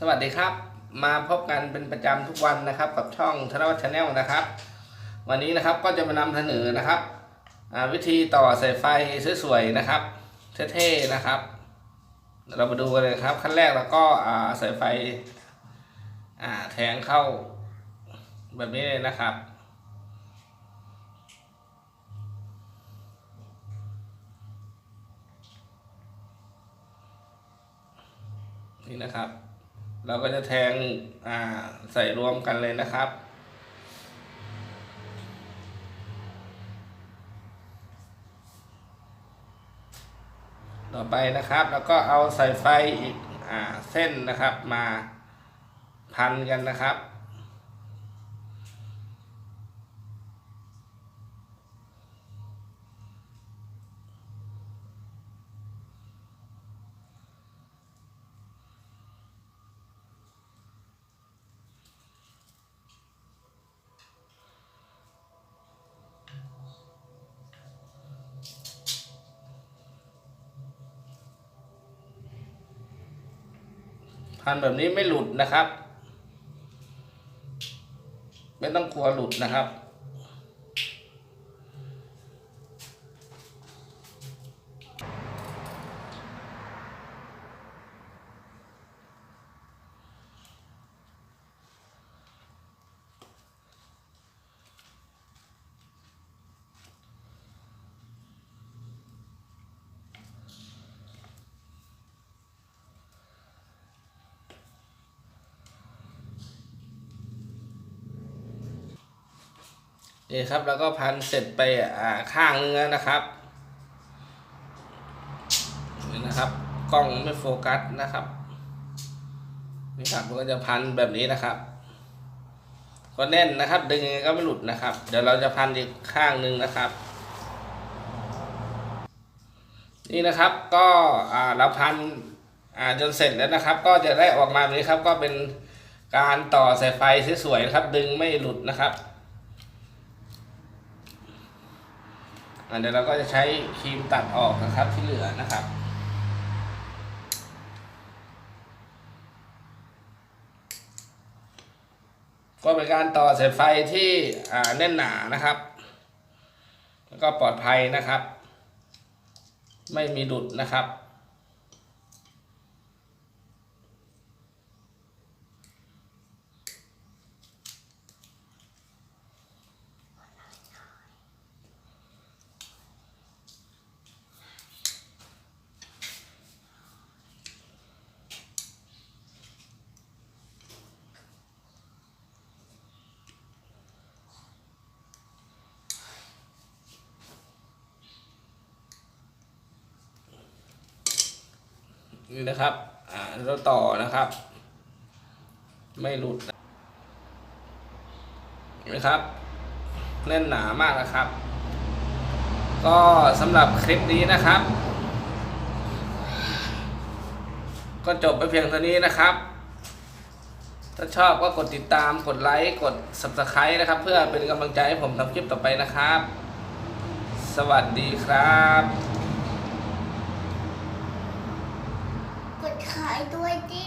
สวัสดีครับ มาพบกันเป็นประจำทุกวันนะครับ กับช่องธนวัฒน์ชาแนลนะครับ วันนี้นะครับก็จะมานำเสนอนะครับวิธีต่อสายไฟสวยๆนะครับเท่ๆนะครับ เรามาดูกันเลยครับขั้นแรกเราก็อ่าสายไฟอ่าแทงเข้าแบบนี้เลยนะครับนี่นะครับ เราก็จะแทงใส่รวมกันเลยนะครับ ต่อไปนะครับ แล้วก็เอาสายไฟอีกอเส้นนะครับมาพันกันนะครับ พันแบบนี้ไม่หลุดนะครับ ไม่ต้องกลัวหลุดนะครับ นี่ครับแล้วก็พันเสร็จไปอ่าข้างนึงแล้วนะครับนี่นะครับกล้องไม่โฟกัสนะครับนี่ครับมันก็จะพันแบบนี้นะครับ ก็แน่นนะครับ ดึงยังไงก็ไม่หลุดนะครับ เดี๋ยวเราจะพันอีกข้างหนึ่งนะครับ นี่นะครับก็อ่าเราพันอ่าจนเสร็จแล้วนะครับ ก็จะได้ออกมาแบบนี้ครับ ก็เป็นการต่อสายไฟสวยๆนะครับ ดึงไม่หลุดนะครับ อะ เดี๋ยวเราก็จะใช้ครีมตัดออกนะครับที่เหลือนะครับ ก็เป็นการต่อสายไฟที่แน่นหนานะครับ แล้วก็ปลอดภัยนะครับ ไม่มีดุดนะครับ นี่นะครับ อ่าเราต่อนะครับ ไม่หลุดนะครับแน่นหนามากนะครับ ก็สำหรับคลิปนี้นะครับ ก็จบไปเพียงเท่านี้นะครับ ถ้าชอบก็กดติดตามกดไลค์กด subscribe นะครับ เพื่อเป็นกำลังใจให้ผมทำคลิปต่อไปนะครับ สวัสดีครับ กด ขายด้วยดิ